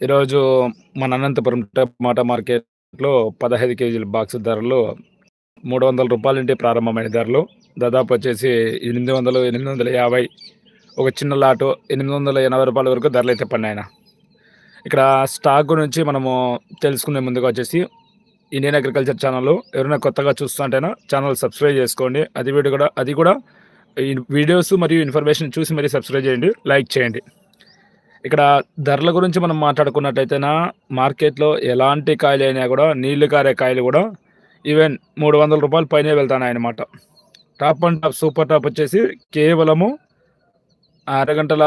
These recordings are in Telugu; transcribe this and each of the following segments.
ఈరోజు మన అనంతపురం టమాటా మార్కెట్లో పదహైదు కేజీల బాక్స్ ధరలు మూడు వందల రూపాయల నుండి ప్రారంభమైన ధరలు. దాదాపు వచ్చేసి ఎనిమిది వందలు ఎనిమిది వందల యాభై ఒక చిన్న లాటు ఎనిమిది వందల ఎనభై రూపాయల వరకు ధరలు అయితే పన్నాయన ఇక్కడ స్టాక్ గురించి మనము తెలుసుకునే ముందుగా వచ్చేసి ఇండియన్ అగ్రికల్చర్ ఛానల్ ఎవరైనా కొత్తగా చూస్తుంటేనా ఛానల్ సబ్స్క్రైబ్ చేసుకోండి. అది వీడియో కూడా అది కూడా వీడియోస్ మరియు ఇన్ఫర్మేషన్ చూసి మరీ సబ్స్క్రైబ్ చేయండి లైక్ చేయండి. ఇక్కడ ధరల గురించి మనం మాట్లాడుకున్నట్టయితేనా మార్కెట్లో ఎలాంటి కాయలు అయినా కూడా నీళ్ళు కారే కాయలు కూడా ఈవెన్ మూడు వందల రూపాయలు పైనే వెళ్తాను top and top super top వచ్చేసి కేవలము అరగంటల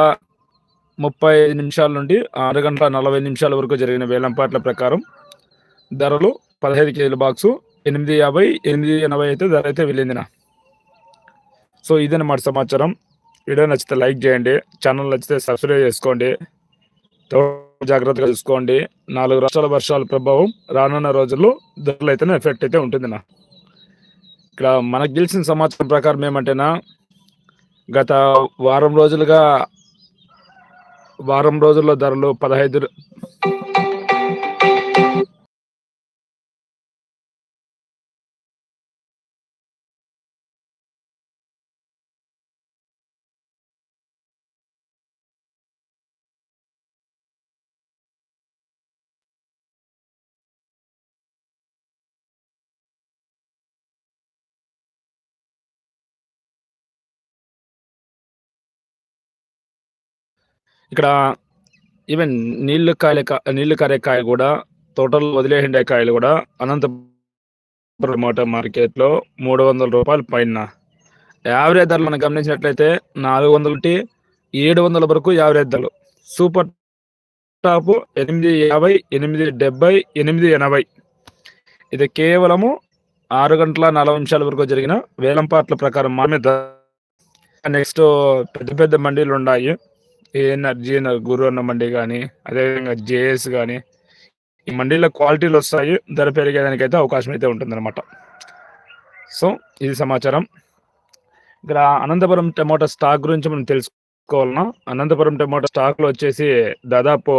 ముప్పై నిమిషాల నుండి ఆరు గంటల నలభై నిమిషాల వరకు జరిగిన వేలంపాట్ల ప్రకారం ధరలు పదహైదు కేజీల బాక్సు ఎనిమిది యాభై ఎనిమిది ఎనభై అయితే ధర అయితే వెళ్ళిందినా. సో ఇదన్నమాట సమాచారం. వీడియో నచ్చితే లైక్ చేయండి. ఛానల్ నచ్చితే సబ్స్క్రైబ్ చేసుకోండి. జాగ్రత్తగా చూసుకోండి. నాలుగు రాష్ట్రాల వర్షాల ప్రభావం రానున్న రోజుల్లో ధరలు అయితేనే ఎఫెక్ట్ అయితే ఉంటుంది నా ఇక్కడ మనకు తెలిసిన సమాచారం ప్రకారం ఏమంటేనా గత వారం రోజులుగా వారం రోజుల్లో ధరలు పదహైదు ఇక్కడ ఈవెన్ నీళ్ళు కాయల నీళ్ళు కారే కాయ కూడా తోటలో వదిలేసిండే కాయలు కూడా అనంతపురం మార్కెట్లో మూడు వందల రూపాయలు పైన. యావరేజ్ ధరలు మనం గమనించినట్లయితే నాలుగు వందలటి ఏడు వందల వరకు యావరేజ్ ధరలు. సూపర్ టాప్ ఎనిమిది యాభై ఎనిమిది డెబ్బై ఎనిమిది ఎనభై. ఇది కేవలము ఆరు గంటల నలభై నిమిషాల వరకు జరిగిన వేలంపాట్ల ప్రకారం మామే నెక్స్ట్ పెద్ద పెద్ద మండీలు ఉన్నాయి. ఎనర్జీ గురు అన్న మండి కానీ అదేవిధంగా జేఎస్ కానీ ఈ మండీలో క్వాలిటీలు వస్తాయి ధర పెరిగేదానికి అయితే అవకాశం అయితే ఉంటుందన్నమాట. సో ఇది సమాచారం. ఇక్కడ అనంతపురం టమోటా స్టాక్ గురించి మనం తెలుసుకోవాలన్నా అనంతపురం టమోటా స్టాక్లో వచ్చేసి దాదాపు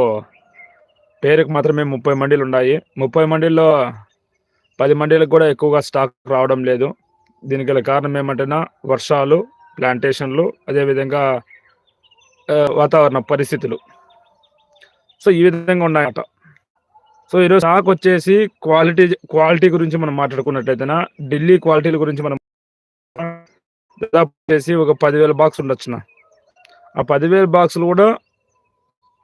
పేరుకు మాత్రమే ముప్పై మండీలు ఉన్నాయి. ముప్పై మండీల్లో పది మండీలకు కూడా ఎక్కువగా స్టాక్ రావడం లేదు. దీనికి గల కారణం ఏమంటేనా వర్షాలు ప్లాంటేషన్లు అదేవిధంగా వాతావరణ పరిస్థితులు. సో ఈ విధంగా ఉన్నాయట. సో ఈరోజు స్టాక్ వచ్చేసి క్వాలిటీ క్వాలిటీ గురించి మనం మాట్లాడుకున్నట్టయితేనా ఢిల్లీ క్వాలిటీల గురించి మనం దాదాపు చేసి ఒక పదివేల బాక్స్ ఉండొచ్చున. ఆ పదివేల బాక్సులు కూడా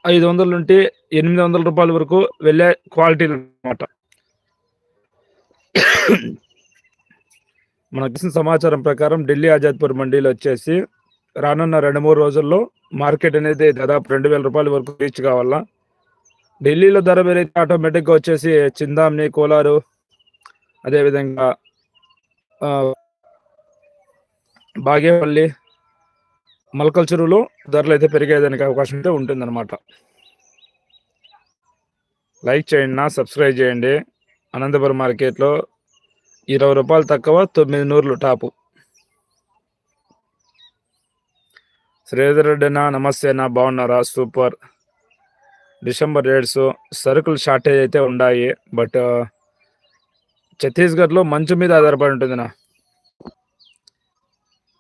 ఐదు వందల నుండి ఎనిమిది వందల రూపాయల వరకు వెళ్ళే క్వాలిటీలు అనమాట మనకు తెలిసిన సమాచారం ప్రకారం ఢిల్లీ ఆజాద్పూర్ మండీలో వచ్చేసి రానున్న రెండు మూడు రోజుల్లో మార్కెట్ అనేది దాదాపు రెండు వేల రూపాయల వరకు రీచ్ కావాలా? ఢిల్లీలో ధర పెరిగితే ఆటోమేటిక్గా వచ్చేసి చిందామ్ని కోలారు అదేవిధంగా బాగేపల్లి మల్కల్ చెరువులో ధరలు అయితే పెరిగేదానికి అవకాశం అయితే ఉంటుందన్నమాట. లైక్ చేయండి నా సబ్స్క్రైబ్ చేయండి. అనంతపురం మార్కెట్లో ఇరవై రూపాయలు తక్కువ తొమ్మిది నూరులు టాపు. శ్రీధర్ రెడ్డినా నమస్తేనా బాగున్నారా? సూపర్. డిసెంబర్ రేట్స్ సరుకులు షార్టేజ్ అయితే ఉన్నాయి బట్ ఛత్తీస్గఢ్లో మంచు మీద ఆధారపడి ఉంటుందినా.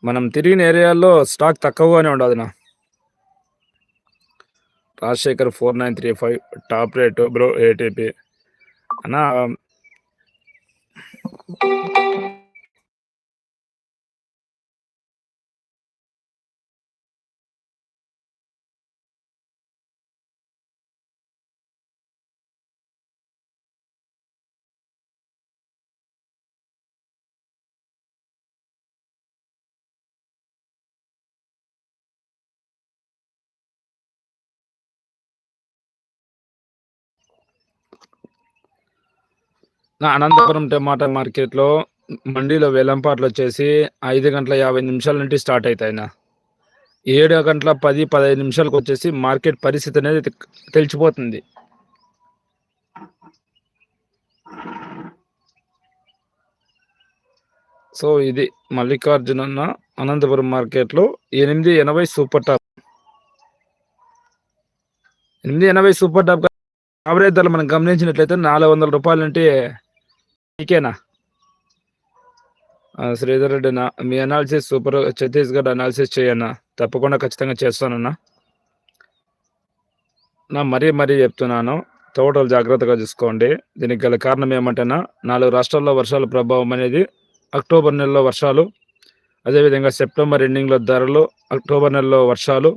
మనం తిరిగిన ఏరియాల్లో స్టాక్ తక్కువగానే ఉండదునా. Rajasekhar four nine three five top rate bro ATP. అన్నా అనంతపురం టమాటా మార్కెట్లో మండీలో వేలంపాట్లు వచ్చేసి ఐదు గంటల యాభై నిమిషాల నుండి స్టార్ట్ అవుతాయి నా ఏడు గంటల పది పదహైదు నిమిషాలకు వచ్చేసి మార్కెట్ పరిస్థితి అనేది తెలిసిపోతుంది. సో ఇది మల్లికార్జున అనంతపురం మార్కెట్లో ఎనిమిది ఎనభై సూపర్ టాప్. ఎనిమిది ఎనభై సూపర్ టాప్ యావరేజ్ ధరలు మనం గమనించినట్లయితే నాలుగు వందల రూపాయలు అంటే మీకేనా? శ్రీధర్ రెడ్డి నా మీ అనాలిసిస్ సూపర్ ఛత్తీస్గఢ్ అనాలిసిస్ చేయన్నా తప్పకుండా ఖచ్చితంగా చేస్తానన్నా. నా మరీ మరీ చెప్తున్నాను తోటలు జాగ్రత్తగా చూసుకోండి. దీనికి గల కారణం ఏమంటేనా నాలుగు రాష్ట్రాల్లో వర్షాల ప్రభావం అనేది అక్టోబర్ నెలలో వర్షాలు అదేవిధంగా సెప్టెంబర్ ఎండింగ్లో ధరలు అక్టోబర్ నెలలో వర్షాలు.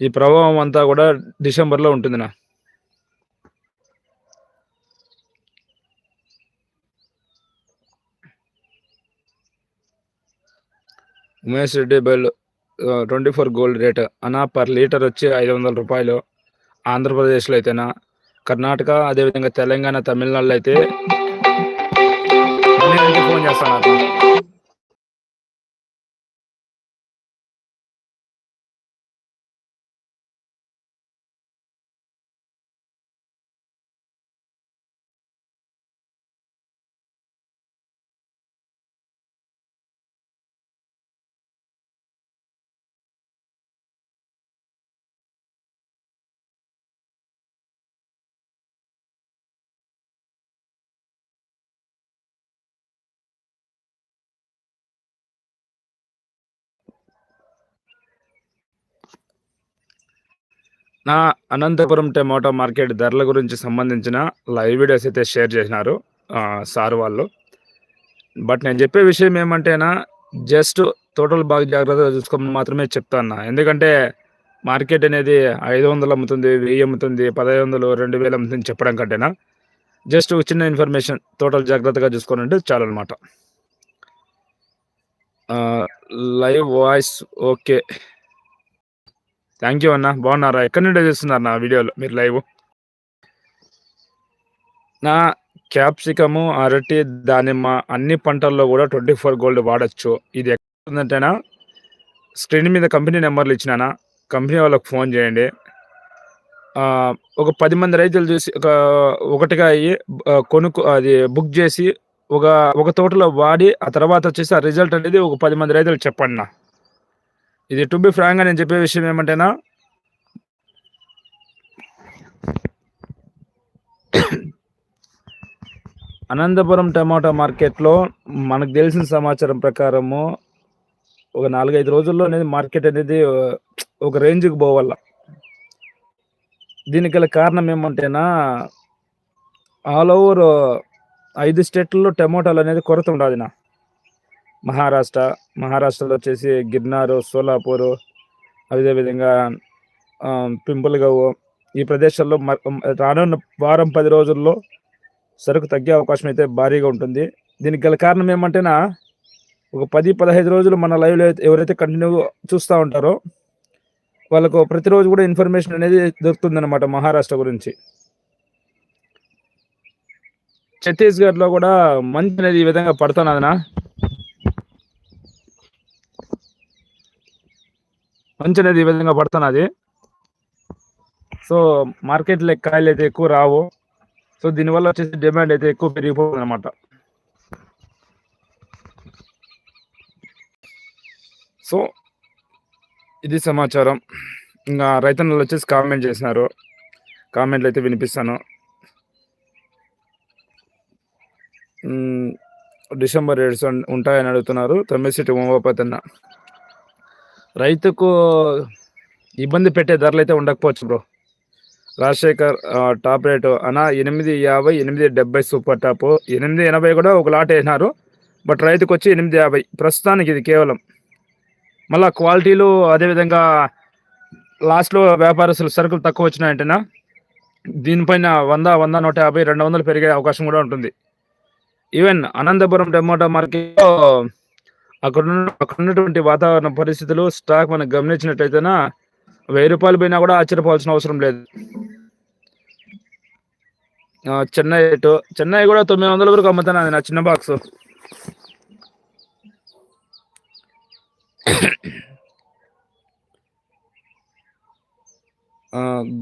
ఈ ప్రభావం అంతా కూడా డిసెంబర్లో ఉంటుందినా. Umesh Reddy bell twenty four gold rate. అన్న పర్ లీటర్ వచ్చి ఐదు వందల రూపాయలు. ఆంధ్రప్రదేశ్లో అయితేనా? కర్ణాటక అదేవిధంగా తెలంగాణ తమిళనాడులో అయితే ఫోన్ చేస్తాను నా అనంతపురం టమోటా మార్కెట్ ధరల గురించి సంబంధించిన లైవ్ వీడియోస్ అయితే షేర్ చేసినారు సార్ వాళ్ళు. బట్ నేను చెప్పే విషయం ఏమంటేనా జస్ట్ టోటల్ బాగా జాగ్రత్తగా చూసుకోమని మాత్రమే చెప్తాను ఎందుకంటే మార్కెట్ అనేది ఐదు వందలు అమ్ముతుంది వెయ్యి అమ్ముతుంది పదహైదు వందలు రెండు వేలు అమ్ముతుంది చెప్పడం కంటేనా జస్ట్ చిన్న ఇన్ఫర్మేషన్ టోటల్ జాగ్రత్తగా చూసుకొని అంటే చాలు అనమాట live voice okay. Thank you అన్న. బాగున్నారా? ఎక్కడి నుండి చూస్తున్నారు నా వీడియోలో? మీరు లైవ్? నా క్యాప్సికము అరటి దానిమ్మ అన్ని పంటల్లో కూడా ట్వంటీ ఫోర్ గోల్డ్ వాడచ్చు. ఇది ఎక్కడంటేనా స్క్రీన్ మీద కంపెనీ నెంబర్లు ఇచ్చినానా? కంపెనీ వాళ్ళకి ఫోన్ చేయండి. ఒక పది మంది రైతులు చూసి ఒక ఒకటిగా అయ్యి కొనుక్కు అది బుక్ చేసి ఒక ఒక తోటలో వాడి ఆ తర్వాత వచ్చేసి ఆ రిజల్ట్ అనేది ఒక పది మంది రైతులు చెప్పండి నా ఇది టు బి ఫ్రాంక్గా నేను చెప్పే విషయం ఏమంటేనా? అనంతపురం టమాటా మార్కెట్లో మనకు తెలిసిన సమాచారం ప్రకారము ఒక నాలుగైదు రోజుల్లో అనేది మార్కెట్ అనేది ఒక రేంజ్కి పోవాల దీనికి గల కారణం ఏమంటేనా ఆల్ ఓవర్ ఐదు స్టేట్లలో టమోటాలు అనేది కొరత ఉండదు నా మహారాష్ట్ర మహారాష్ట్రలో వచ్చేసి గిర్నారు సోలాపూరు అదేవిధంగా పింపుల్గవ్ ఈ ప్రదేశాల్లో రానున్న వారం పది రోజుల్లో సరుకు తగ్గే అవకాశం అయితే భారీగా ఉంటుంది. దీనికి గల కారణం ఏమంటేనా ఒక పది పదహైదు రోజులు మన లైవ్లో ఎవరైతే కంటిన్యూ చూస్తూ ఉంటారో వాళ్ళకు ప్రతిరోజు కూడా ఇన్ఫర్మేషన్ అనేది దొరుకుతుందన్నమాట మహారాష్ట్ర గురించి. ఛత్తీస్గఢ్లో కూడా మంచి అనేది ఈ విధంగా పడుతున్నదినా మంచి అనేది ఈ విధంగా పడుతున్నది. సో మార్కెట్లో కాయలు అయితే ఎక్కువ రావు. సో దీనివల్ల వచ్చేసి డిమాండ్ అయితే ఎక్కువ పెరిగిపోతుంది అనమాట సో ఇది సమాచారం. ఇంకా రైతన్నలు వచ్చేసి కామెంట్ చేసినారు. కామెంట్లు అయితే వినిపిస్తాను. డిసెంబర్ ఏడు ఉంటాయని అడుగుతున్నారు. తొమ్మిది ఉమాపతన్న రైతుకు ఇబ్బంది పెట్టే ధరలు అయితే ఉండకపోవచ్చు బ్రో. రాజశేఖర్ టాప్ రేటు అన్న ఎనిమిది యాభై ఎనిమిది డెబ్బై సూపర్ టాప్. ఎనిమిది ఎనభై కూడా ఒక లాట్ వేసినారు బట్ రైతుకు వచ్చి ఎనిమిది యాభై. ప్రస్తుతానికి ఇది కేవలం. మళ్ళీ క్వాలిటీలు అదేవిధంగా లాస్ట్లో వ్యాపారస్తులు సరుకులు తక్కువ వచ్చినాయంటేనా దీనిపైన వంద వంద నూట యాభై రెండు వందలు పెరిగే అవకాశం కూడా ఉంటుంది. ఈవెన్ అనంతపురం టమోటా మార్కెట్లో అక్కడ అక్కడ ఉన్నటువంటి వాతావరణ పరిస్థితులు స్టాక్ మనం గమనించినట్లయితేనా వెయ్యి రూపాయలు పోయినా కూడా ఆశ్చర్యపోవాల్సిన అవసరం లేదు. చెన్నై టూ చెన్నై కూడా తొమ్మిది వందల వరకు అమ్ముతాను అది నా చిన్న box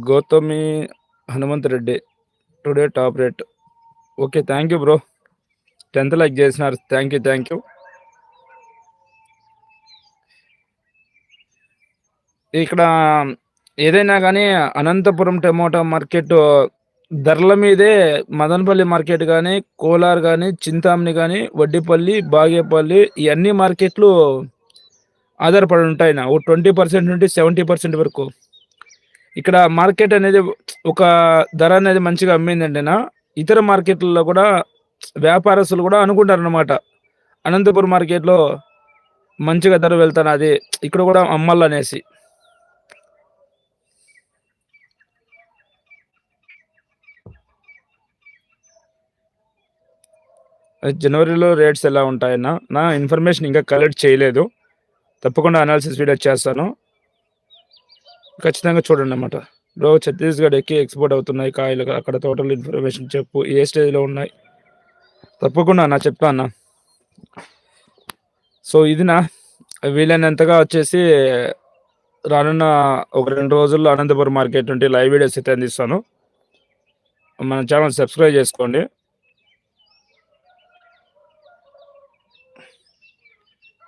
Gautami Hanumanth Reddy today top rate. Okay thank you bro. Tenth like చేసినారు. థ్యాంక్ యూ థ్యాంక్ యూ ఇక్కడ ఏదైనా కానీ అనంతపురం టమోటా మార్కెట్ ధరల మీదే మదనపల్లి మార్కెట్ కానీ కోలార్ కానీ చింతామణి కానీ వడ్డిపల్లి, బాగేపల్లి ఇవన్నీ మార్కెట్లు ఆధారపడి ఉంటాయి ఓ 20% నుండి 70% వరకు. ఇక్కడ మార్కెట్ అనేది ఒక ధర అనేది మంచిగా అమ్మిందంటేనా, ఇతర మార్కెట్‌లలో కూడా వ్యాపారస్తులు కూడా అనుకుంటారు అనమాట అనంతపురం మార్కెట్‌లో మంచిగా ధర వెళ్తాను అది ఇక్కడ కూడా అమ్మాలనేసి. జనవరిలో రేట్స్ ఎలా ఉంటాయన్న? నా ఇన్ఫర్మేషన్ ఇంకా కలెక్ట్ చేయలేదు. తప్పకుండా అనాలిసిస్ వీడియో చేస్తాను. ఖచ్చితంగా చూడండి అన్నమాట బ్రో ఛత్తీస్‌గఢ్ ఎక్కి ఎక్స్‌పోర్ట్ అవుతున్నాయి కాయలు. అక్కడ టోటల్ ఇన్ఫర్మేషన్ చెప్పు. ఏ స్టేజ్‌లో ఉన్నాయి? తప్పకుండా అన్న చెప్తా అన్న. సో ఇదినా వీలైనంతగా వచ్చేసి రానున్న ఒక రెండు రోజుల్లో అనంతపురం మార్కెట్ నుండి లైవ్ వీడియోస్ అయితే అందిస్తాను. మన ఛానల్ సబ్స్క్రైబ్ చేసుకోండి.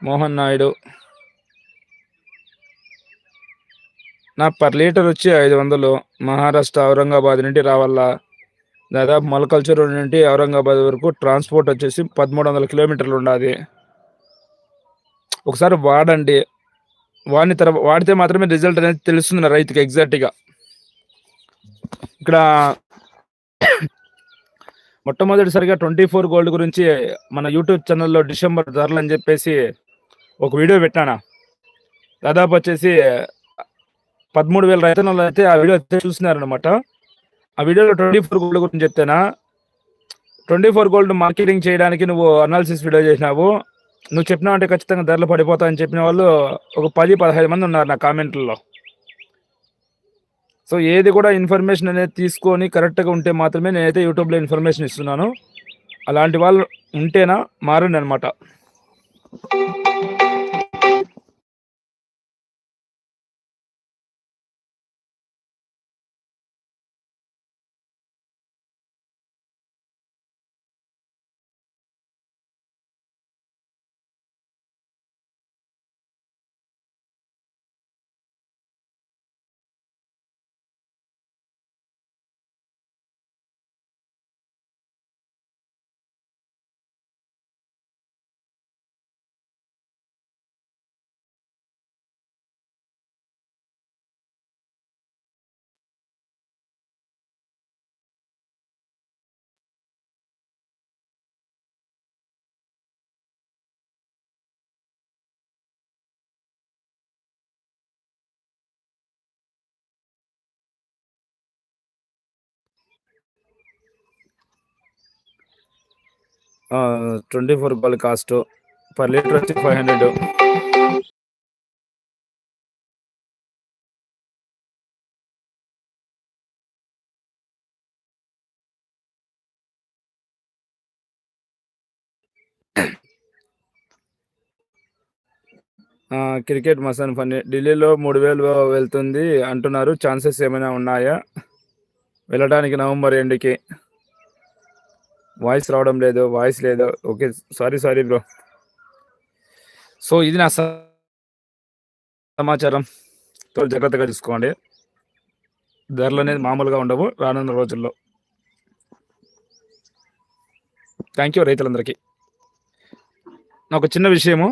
మోహన్ నాయుడు. నా పర్ లీటర్ వచ్చి 500 మహారాష్ట్ర ఔరంగాబాద్ నుండి రావాలా. దాదాపు మొలకల్చూరు నుండి ఔరంగాబాద్ వరకు ట్రాన్స్‌పోర్ట్ వచ్చేసి 1300 కిలోమీటర్లు ఉండాలి ఒకసారి వాడండి. వాడిన తర్వాత వాడితే మాత్రమే రిజల్ట్ అనేది తెలుస్తుంది రైతుకి ఎగ్జాక్ట్‌గా. ఇక్కడ మొట్టమొదటిసారిగా 24 గోల్డ్ గురించి మన యూట్యూబ్ ఛానల్లో డిసెంబర్ ధరలు అని చెప్పేసి ఒక వీడియో పెట్టానా. దాదాపు వచ్చేసి పదమూడు వేల 13,000 అయితే ఆ వీడియో అయితే చూస్తున్నారనమాట. ఆ వీడియోలో 24 గోల్డ్ గురించి చెప్తానా ట్వంటీ ఫోర్ గోల్డ్ మార్కెటింగ్ చేయడానికి నువ్వు అనాలిసిస్ వీడియో చేసినావు. నువ్వు చెప్పినావంటే ఖచ్చితంగా ధరలు పడిపోతాయని చెప్పిన వాళ్ళు ఒక 10, 15 మంది ఉన్నారు నా కామెంట్‌లలో. సో ఏది కూడా ఇన్ఫర్మేషన్ అనేది తీసుకొని కరెక్ట్‌గా ఉంటే మాత్రమే నేనైతే యూట్యూబ్‌లో ఇన్ఫర్మేషన్ ఇస్తున్నాను. అలాంటి వాళ్ళు ఉంటేనా మారండి అనమాట ట్వంటీ ఫోర్ రూపాయలు కాస్ట్ పర్ లీటర్ వచ్చి 500. ఆ! క్రికెట్ మసాన్ ఫన్నీ. ఢిల్లీలో 3000 వెళ్తుంది అంటున్నారు. ఛాన్సెస్ ఏమైనా ఉన్నాయా? వెళ్ళడానికి నవంబర్ ఎండ్‌కి. వాయిస్ రావడం లేదు. వాయిస్ లేదు. Okay. Sorry, sorry bro. So ఇది నా సమాచారం. సో జాగ్రత్తగా చూసుకోండి. అనేది మామూలుగా ఉండవు రానున్న రోజుల్లో. థ్యాంక్ యూ రైతులందరికీ. నాకు చిన్న విషయము.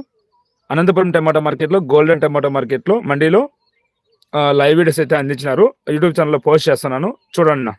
అనంతపురం టమాటా మార్కెట్‌లో, గోల్డెన్ టమాటా మార్కెట్‌లో మండీలో లైవ్ వీడియోస్ అయితే అందించినారు. యూట్యూబ్ ఛానల్లో పోస్ట్ చేస్తున్నాను. చూడండి నా